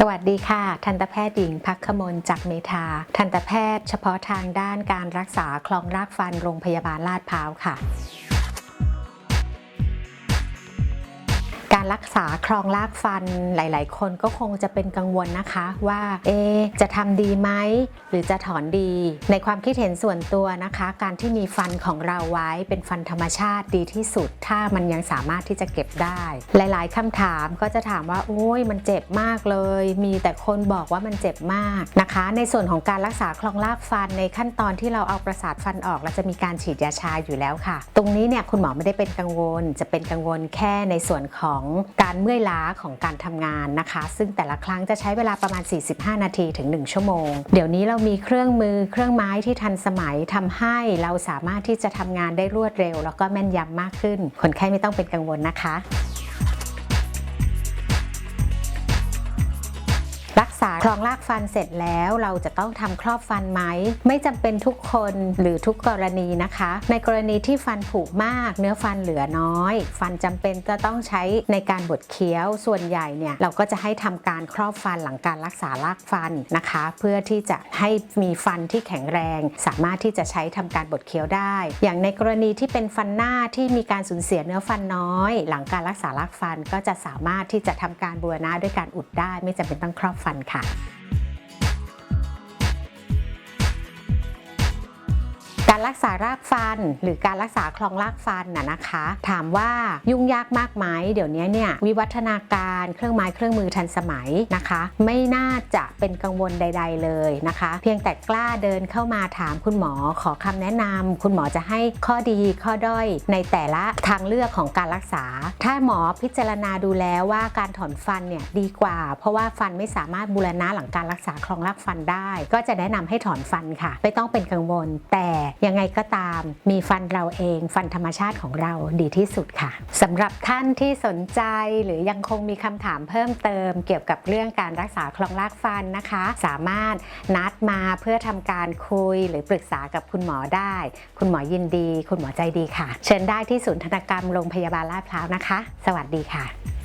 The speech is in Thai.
สวัสดีค่ะ ทันตแพทย์หญิงพักขมลจากเมธา ทันตแพทย์เฉพาะทางด้านการรักษาคลองรากฟันโรงพยาบาลลาดพร้าวค่ะ รักษาคลองรากฟันหลาย ๆ คนก็คงจะเป็นกังวลนะคะว่าเอจะทำดีไหมหรือจะถอนดี ในความคิดเห็นส่วนตัวนะคะ การที่มีฟันของเราไว้เป็นฟันธรรมชาติดีที่สุด ถ้ามันยังสามารถที่จะเก็บได้ หลาย ๆคำถามก็จะถามว่าโอ้ยมันเจ็บมากเลย มีแต่คนบอกว่ามันเจ็บมากนะคะ ในส่วนของการรักษาคลองรากฟันในขั้นตอนที่เราเอาประสาทฟันออกเราจะมีการฉีดยาชาอยู่แล้วค่ะ ตรงนี้เนี่ยคุณหมอไม่ได้เป็นกังวล จะเป็นกังวลแค่ในส่วนของการเมื่อยล้าของการทำงานนะคะ ซึ่งแต่ละครั้งจะใช้เวลาประมาณ 45 นาทีถึง 1 ชั่วโมง เดี๋ยวนี้เรามีเครื่องมือเครื่องไม้ที่ทันสมัยทำให้เราสามารถที่จะทำงานได้รวดเร็ว แล้วก็แม่นยำมากขึ้น คนไข้ไม่ต้องเป็นกังวลนะคะ รักษาคลองรากฟันเสร็จแล้วเราจะต้องทำครอบฟันไหม ไม่จำเป็นทุกคนหรือทุกกรณีนะคะ ในกรณีที่ฟันผุมาก เนื้อฟันเหลือน้อย ฟันจำเป็นจะต้องใช้ในการบดเคี้ยวส่วนใหญ่เนี่ยเราก็จะให้ทำการครอบฟันหลังการรักษารากฟันนะคะ เพื่อที่จะให้มีฟันที่แข็งแรง สามารถที่จะใช้ทำการบดเคี้ยวได้ อย่างในกรณีที่เป็นฟันหน้าที่มีการสูญเสียเนื้อฟันน้อย หลังการรักษารากฟันก็จะสามารถที่จะทำการบูรณะด้วยการอุดได้ ไม่จำเป็นต้องครอบฟันค่ะ การรักษารากฟัน หรือการรักษาคลองรากฟันน่ะนะคะ ถามว่ายุ่งยากมากไหมเดี๋ยวนี้เนี่ยวิวัฒนาการเครื่องไม้เครื่องมือทันสมัยนะคะ ไม่น่าจะเป็นกังวลใด ๆ เลยนะคะ เพียงแต่กล้าเดินเข้ามาถามคุณหมอขอคำแนะนำคุณหมอจะให้ข้อดีข้อด้อยในแต่ละทางเลือกของการรักษา ถ้าหมอพิจารณาดูแล้วว่าการถอนฟันเนี่ยดีกว่า เพราะว่าฟันไม่สามารถบูรณะหลังการรักษาคลองรากฟันได้ ก็จะแนะนำให้ถอนฟันค่ะ ไม่ต้องเป็นกังวลแต่ยังไงก็ตาม มีฟันเราเองฟันธรรมชาติของเราดีที่สุดค่ะสำหรับท่านที่สนใจหรือยังคงมีคำถามเพิ่มเติม เกี่ยวกับเรื่องการรักษาคลองรากฟันนะคะ สามารถนัดมาเพื่อทำการคุยหรือปรึกษากับคุณหมอได้ คุณหมอยินดี คุณหมอใจดีค่ะ เชิญได้ที่ศูนย์ธนกรรมโรงพยาบาลลาดพร้าวนะคะ สวัสดีค่ะ